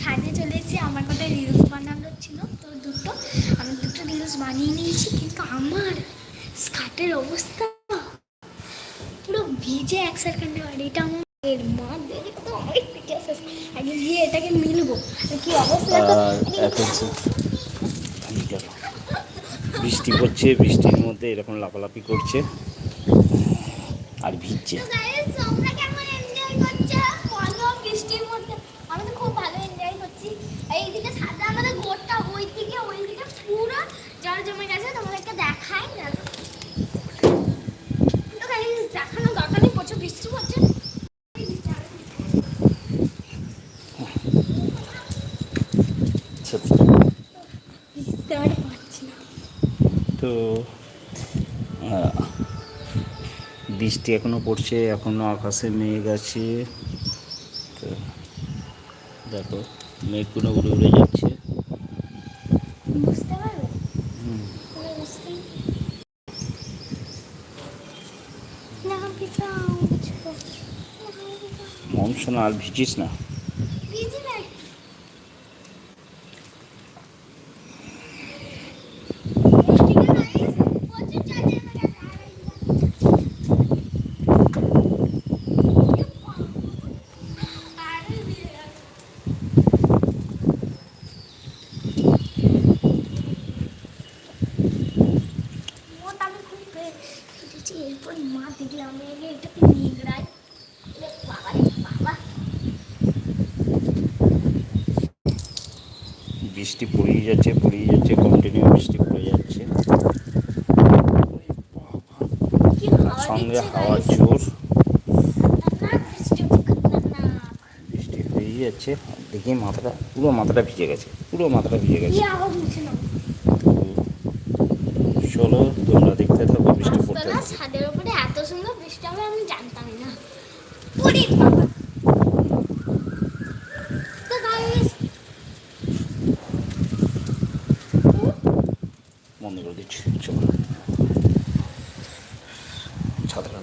ছাদে চলে এসেছি। আমার কটা রিলস বানানোর ছিল তো দুটো। আমি দুটো রিলস বানিয়ে নিয়েছি কিন্তু আমার স্কার্টের অবস্থা পুরো ভিজে এক সেকেন্ডে আর এটা আমার এর মা দেখে তো অনেক আগে গিয়ে এটাকে মিলবো। কি অবস্থা। বৃষ্টি পড়ছে বৃষ্টির মধ্যে এরকম লাফালাফি করছে। আর ভিজছে তো guys, তোমরা কেমন enjoy করছ? বলো বৃষ্টির মধ্যে। আমি তো খুব ভালো enjoy করছি। আমাদের ঘরটা ওইদিকে, ওইদিকে পুরো জল জমে গেছে। তোমাদেরকে দেখাই না। তো দরকার নেই, প্রচুর বৃষ্টি পারছি না। তো বৃষ্টি এখনও পড়ছে এখনও আকাশে মেঘ আছে তো দেখো মেঘগুলো উড়ে উড়ে যাচ্ছে। মন শোনা আর ভিজিস না ভিজে না। প্রচুর জল জমে গেছে। আরে ভিজে গেছে। মোট আমি খুব ফেটেছি এরপর মা আমি আগে এটাকে নিগড়াই বাবা বাবা। বৃষ্টি পড়েই যাচ্ছে পড়েই যাচ্ছে কন্টিনিউ বৃষ্টি পড়ে যাচ্ছে। হাওয়া সঙ্গে guys। জোর বৃষ্টি হয়েই যাচ্ছে। দেখি মাথাটা পুরো মাথাটা ভিজে গেছে পুরো মাথাটা ভিজে গেছে। চলো তোমরা দেখতে থাকো। বন্ধ করে দিচ্ছি। চলো। ছাদটা